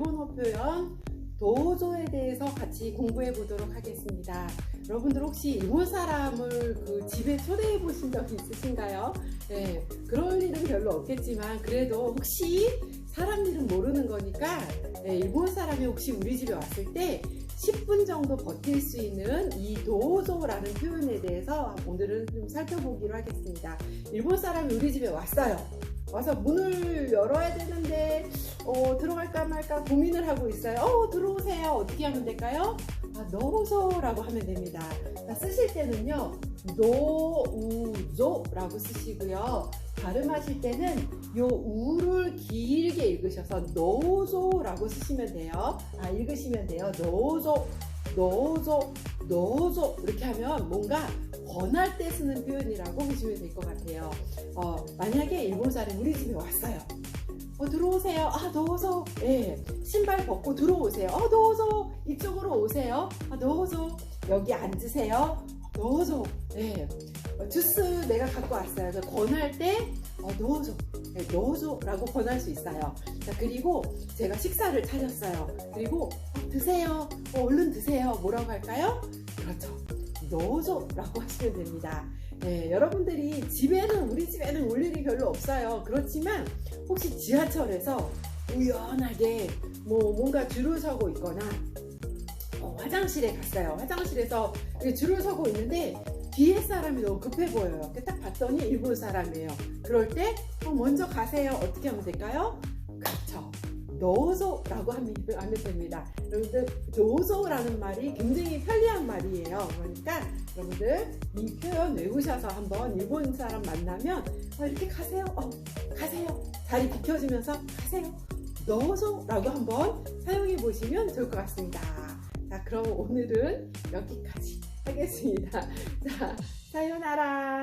일본어 표현 도조에 대해서 같이 공부해 보도록 하겠습니다. 여러분들 혹시 일본 사람을 그 집에 초대해 보신 적 있으신가요? 네, 그럴 일은 별로 없겠지만 그래도 혹시 사람 일은 모르는 거니까 네, 일본 사람이 혹시 우리 집에 왔을 때 10분 정도 버틸 수 있는 이 도조라는 표현에 대해서 오늘은 좀 살펴보기로 하겠습니다. 일본 사람이 우리 집에 왔어요. 와서 문을 열어야 되는데 어, 들어갈까 말까 고민을 하고 있어요. 어, 들어오세요. 어떻게 하면 될까요? 아, 노조라고 하면 됩니다. 자, 쓰실 때는요, 노우조라고 쓰시고요. 발음하실 때는 요 우를 길게 읽으셔서 노조라고 쓰시면 돼요. 아, 읽으시면 돼요. 노조, 노조, 노조 이렇게 하면 뭔가 권할 때 쓰는 표현이라고 보시면 될 것 같아요. 어, 만약에 일본 사람이 우리 집에 왔어요. 어, 들어오세요. 아, 넣어서. 예. 신발 벗고 들어오세요. 어, 넣어서. 이쪽으로 오세요. 아, 넣어서. 여기 앉으세요. 넣어서. 예. 어, 주스 내가 갖고 왔어요. 그래서 권할 때, 어, 넣어줘. 네, 넣어줘. 라고 권할 수 있어요. 자, 그리고 제가 식사를 차렸어요. 그리고, 어, 드세요. 어, 얼른 드세요. 뭐라고 할까요? 그렇죠. 넣어줘. 라고 하시면 됩니다. 네, 여러분들이 집에는, 우리 집에는 올 일이 별로 없어요. 그렇지만, 혹시 지하철에서 우연하게 뭐 뭔가 줄을 서고 있거나 어, 화장실에 갔어요. 화장실에서 줄을 서고 있는데 뒤에 사람이 너무 급해 보여요. 딱 봤더니 일본 사람이에요. 그럴 때 어, 먼저 가세요. 어떻게 하면 될까요? 그렇죠. 넣어서라고 하면, 됩니다. 여러분들 넣어서라는 말이 굉장히 편리한 말이에요. 그러니까 여러분들 이 표현 외우셔서 한번 일본 사람 만나면 어, 이렇게 가세요. 어, 가세요. 자리 비켜주면서 가세요. 넣어서라고 한번 사용해 보시면 좋을 것 같습니다. 자, 그럼 오늘은 여기까지 하겠습니다. 자, 사요나라.